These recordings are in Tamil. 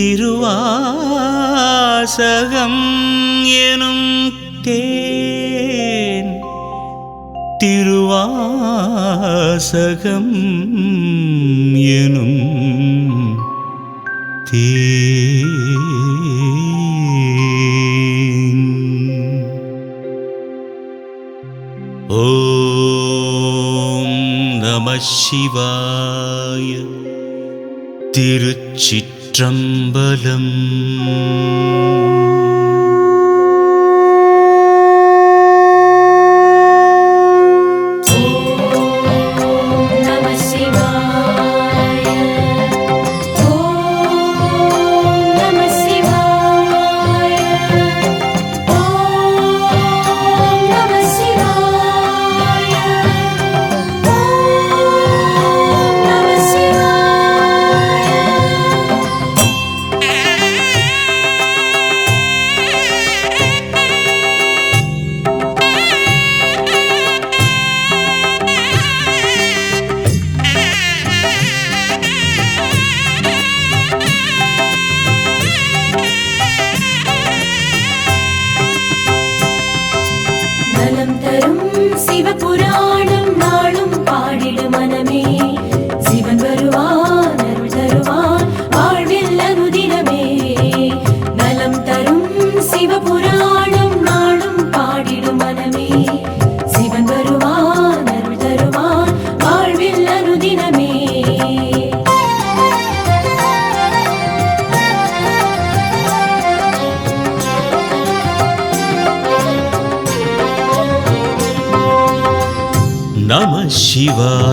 திருவாசகம் எனும் தேன். திருவாசகம் எனும் தேன். ஓம் நம சிவாய. திருச்சிற்றம்பலம் நம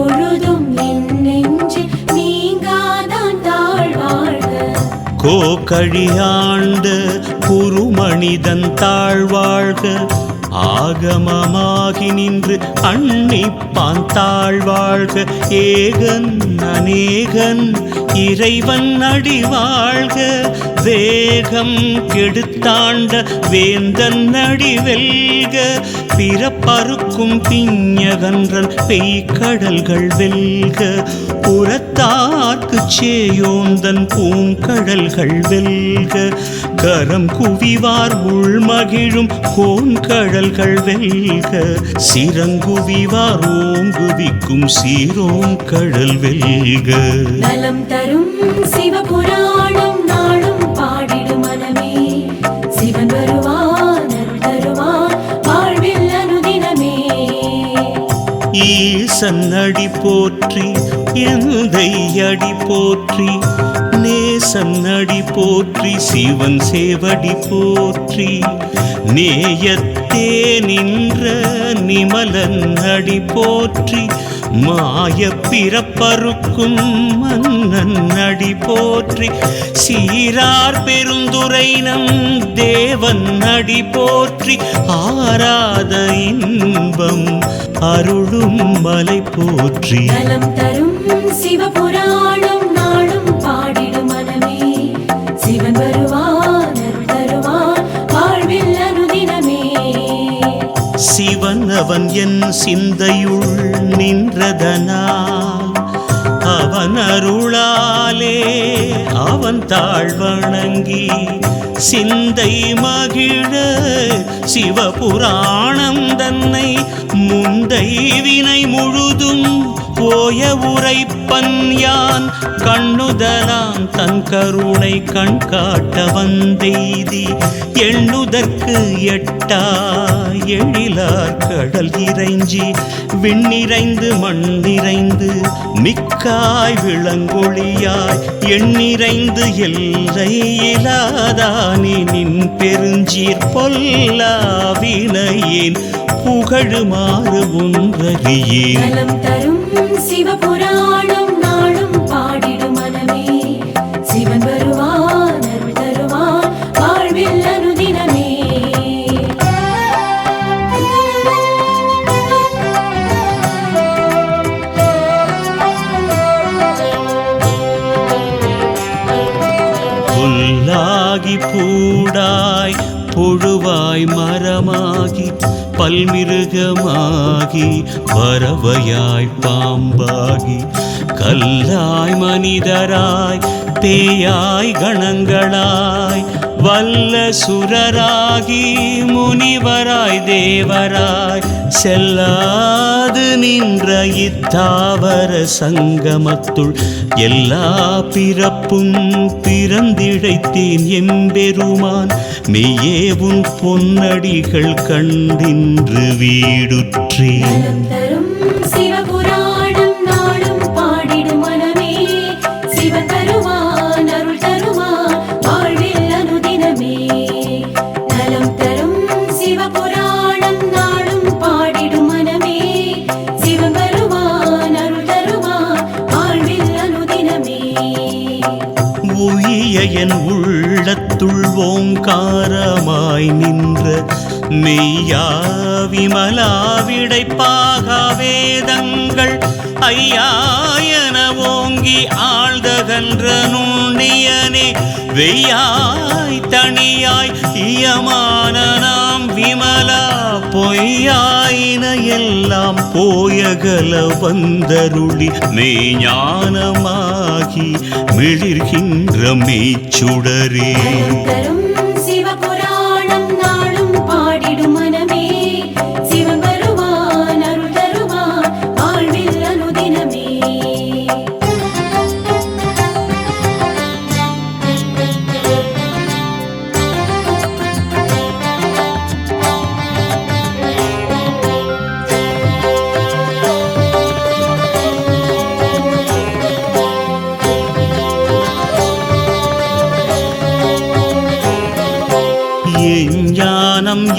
வாழ்க பொழுதும் என் நெஞ்சில் நீங்காதான் தாழ் வாழ்க குருமணிதன் தாழ்வாழ்க. ஆகமமாகி நின்று அன்னிப்பான் தாழ்வாழ்க. ஏகன் அநேகன் இறைவன் அடி வாழ்க வேகம் கெடுத்தாண்ட வேந்தன் அடி வெல்க. பிறப்பறுக்கும் பிஞகன்றன் பெய்கடல்கள் வெல்க. புறத்தார்க்கு சேயோந்தன் பூங்கடல்கள் வெல்க கரம் குவிவார் உள்மகிழும் கோன்கடல்கள் வெல்க. சிறங்குவிவார் ஓங்குவிக்கும் சீரோன் கடல் வெல்க. நலம் தரும் சிவபுராணம் சன்னடி போற்றி எந்தை அடி போற்றி. நேசன் அடி போற்றி சிவன் சேவடி போற்றி. நேயத்தே நின்ற நிமலன் அடி போற்றி மாய பிறப்பருக்கும் மன்னன் அடி போற்றி சீரார் பெருந்துரை நம் தேவன் அடி போற்றி ஆராத இன்பம் அருளும் மலை போற்றி. நலம் தரும் சிவபுராணம் நாளும் பாடிடு மனமே. சிவன் வருவான் சிவன் அவன் என் சிந்தையுள் நின்றதனால் சிவன் தாழ் வணங்கி சிந்தை மகிழ சிவபுராணம் தன்னை முந்தை வினை முழுதும் போய உரைப்பன் யான்? கண்ணுதலாம் தன் கருணை கண் காட்ட வந்தெய்தி எண்ணுதற்கு எட்டா எழிலார் கடல் இறைஞ்சி விண்ணிறைந்து மண் நிறைந்து மிக்காய் விளங்கொழியாய் எண்ணிறைந்து எல்லை இலாதானே நின் பெருஞ்சீர் பொல்லா பொல்லாவினையேன் புகழுமாறு ஒன்றறியேன். தரும் சிவபுராணம் நாளும் பாடிடும் மிருகமாகி பறவையாய் பாம்பாகி கல்லாய் மனிதராய் பேயாய் கணங்களாய் வல்ல சுரராகி முனிவராய் தேவராய் செல்லாது நின்ற இத்தாவர சங்கமத்துள் எல்லா பிறப்பும் பிறந்திழைத்தேன் எம்பெருமான். மெய்யே உன் பொன்னடிகள் கண்டின்று வீடுற்றேன். வெய்யாய் தனியாய் இயமான நாம் விமலா பொய்யாயின எல்லாம் போயகல வந்தருளி மெய்ஞானமாகி மிளிர்கின்ற மெய்ச்சுடரே.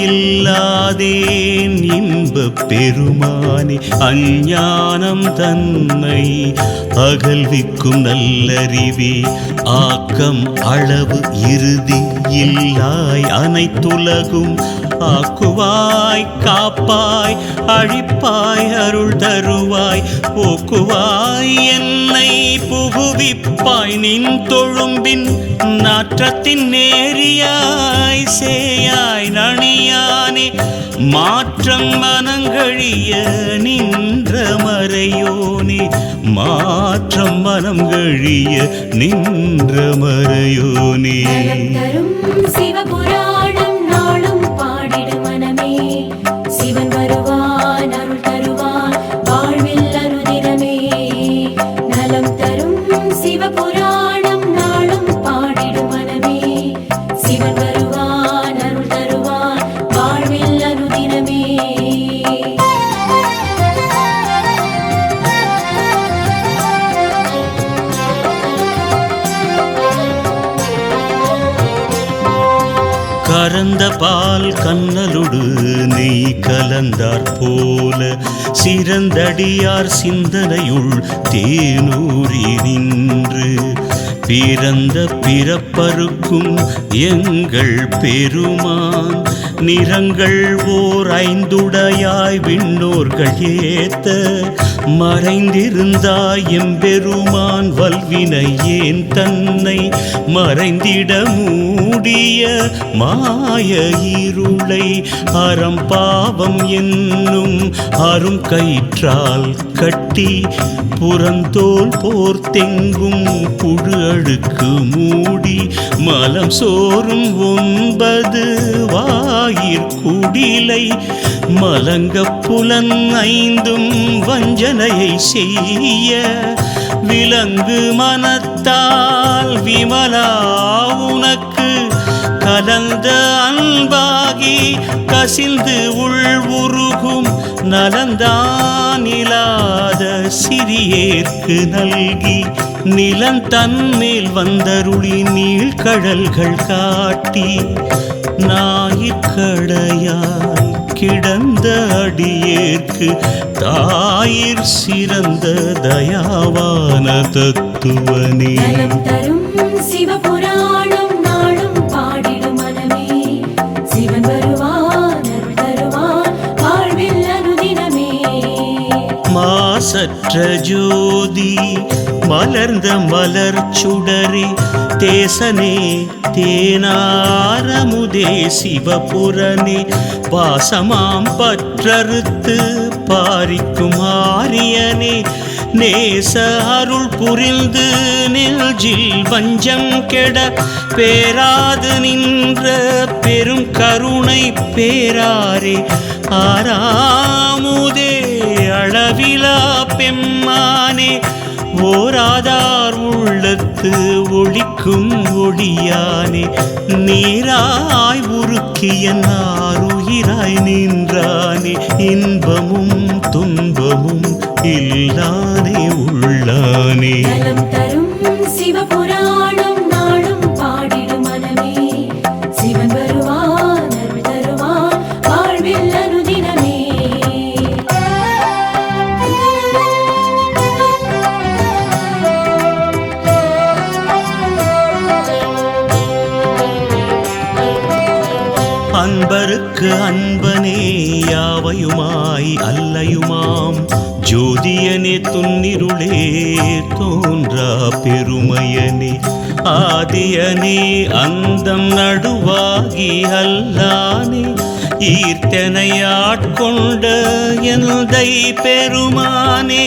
இல்லாதேன் இன்பப் பெருமானே அஞ்ஞானம் தன்னை அகல்விக்கும் நல்லறிவே ஆக்கம் அளவு இறுதி இல்லாய் அனைத்துலகும் ஆக்குவாய் காப்பாய் அழிப்பாய் அருள் தருவாய் போக்குவாய் என்னை புகுவிப்பாய் நின் தொழும்பின் நாற்றத்தின் நேரியாய் சேயாய் நணியானே மாற்றம் மனங்கழிய நின்ற மறையோனே மாற்றம் மனம் கழிய நின்ற மறையோனே கரந்த பால் கண்ணலுடு நெய் கலந்தார் போல. சிறந்தடியார் சிந்தனையுள் தேனூரி நின்று. பிறந்த பிறப்பருக்கும் எங்கள் பெருமான் நிறங்கள் ஓர் ஐந்துடையாய் விண்ணோர்கள் ஏத்த. மறைந்திருந்தாய் எம்பெருமான் வல்வினை ஏன் தன்னை மறைந்திட மூடிய மாய இருளை? அறம் பாவம் என்னும் அரும் கயிற்றால் கட்டி கட்டி புறந்தோல் போர்த்தெங்கும் புழு அழுக்கு மூடி மலம் சோறும் ஒன்பது வாயிற்குடிலை மலங்க புலன் ஐந்தும் வஞ்சனையை செய்ய விலங்கு மனத்தால் விமலா உனக்கு கலந்த அன்பாகி கசிந்து உள் உருகும் நலந்தான் சிறியேற்கு நல்கி நிலம் தன்மேல் வந்தருளி நீழ்கடல்கள் காட்டி நாயிற்கடையாய் கிடந்த அடியேற்கு தாயிற் சிறந்த தயாவான தத்துவனே. தரும் சிவபுரா மற்ற ஜோதி மலர்ந்த மலர் சுடரே தேசனே தேனாரமுதே சிவபுரனே பாசமாம் பற்றறுத்து பாரிக்கும் ஆரியனே நேச அருள் புரிந்து நெல்ஜில் வஞ்சம் கெட பேராது நின்ற பெரும் கருணை பேராரே ஆராமுதே பெம்மானே ஓராதார் உள்ளத்து ஒளிக்கும் ஒளியானே நீராய் உருக்கிய நாருயிராய் நின்றானே இன்பமும் துன்பமும் இல்லானே உள்ளானே. தரும் சிவபுராணம் நடுவாகி அல்லானே ஈர்த்தனையாட்கொண்ட எந்தை பெருமானே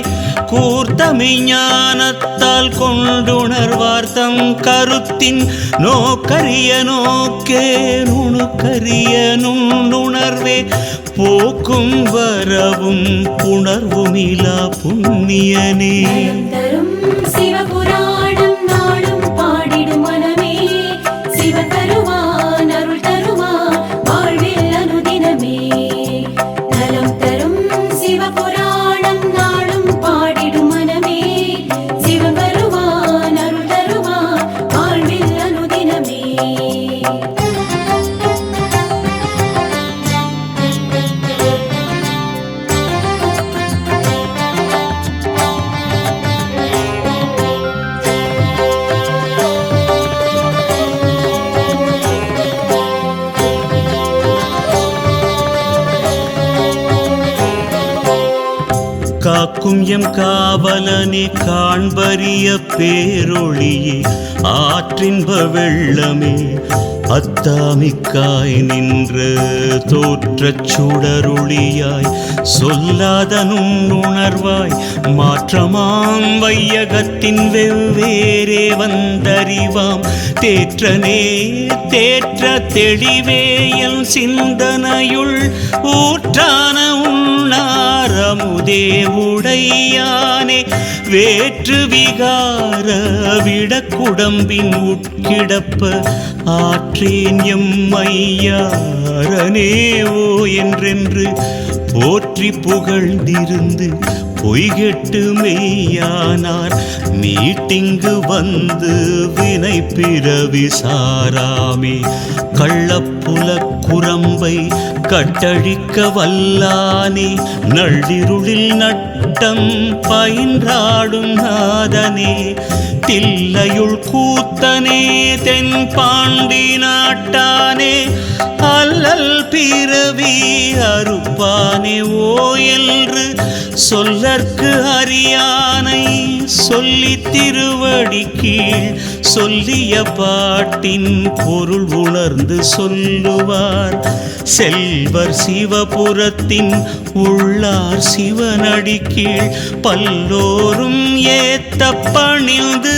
கூர்த்தமிஞானத்தால் கொண்டுணர்வார்த்தம் கருத்தின் நோக்கரிய நோக்கே நுணுக்கரிய நுண்ணுணர்வே போக்கும் வரவும் புணர்வுமிலா புண்ணியனே. நலம் காக்கும் எம் காவலனே காண்பறிய பேரொழியே ஆற்றின்ப வெள்ளமே அத்தாமிக்காய் நின்று தோற்றச் சுடருளியாய் சொல்லாதனும் உணர்வாய் மாற்றமாம் வையகத்தின் வெவ்வேறே வந்தறிவாம். தேற்றனே தேற்ற தெளிவே என் சிந்தனையுள் ஊற்றான உண்ணாரமுதே உடையானே வேற்று விகார விட குடம்பின் உட்கிடப்ப. ஆற்றேன் எம்மையாரனே ஓ என்றென்று போற்றி புகழ்ந்திருந்து பொய்கெட்டு மெய்யானார். மீட்டிங்கு வந்து வினை பிறவி சாராமே. கள்ளப்புல குரம்பை கட்டழிக்க வல்லானே நள்ளிருளில் நட்டம் பயின்றாடும் நாதனே. தில்லையுள் கூத்தனே தென் பாண்டி நாட்டானே. அல்லல் பிறவி அறுப்பானே ஓ என்று சொல்லற்கு அறியானை சொல்லி திருவடி கீழ் சொல்லிய பாட்டின் பொருள் உணர்ந்து சொல்லுவார். செல்வர் சிவபுரத்தின் உள்ளார் சிவனடி கீழ் பல்லோரும் ஏத்த பணிந்து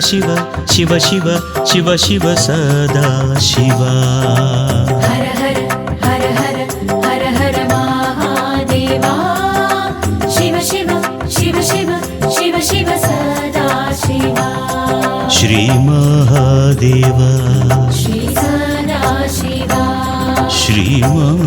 शिव शिव शिव शिव शिव सदा शिवारवादा श्रीमहादेवा श्रीमहादेवा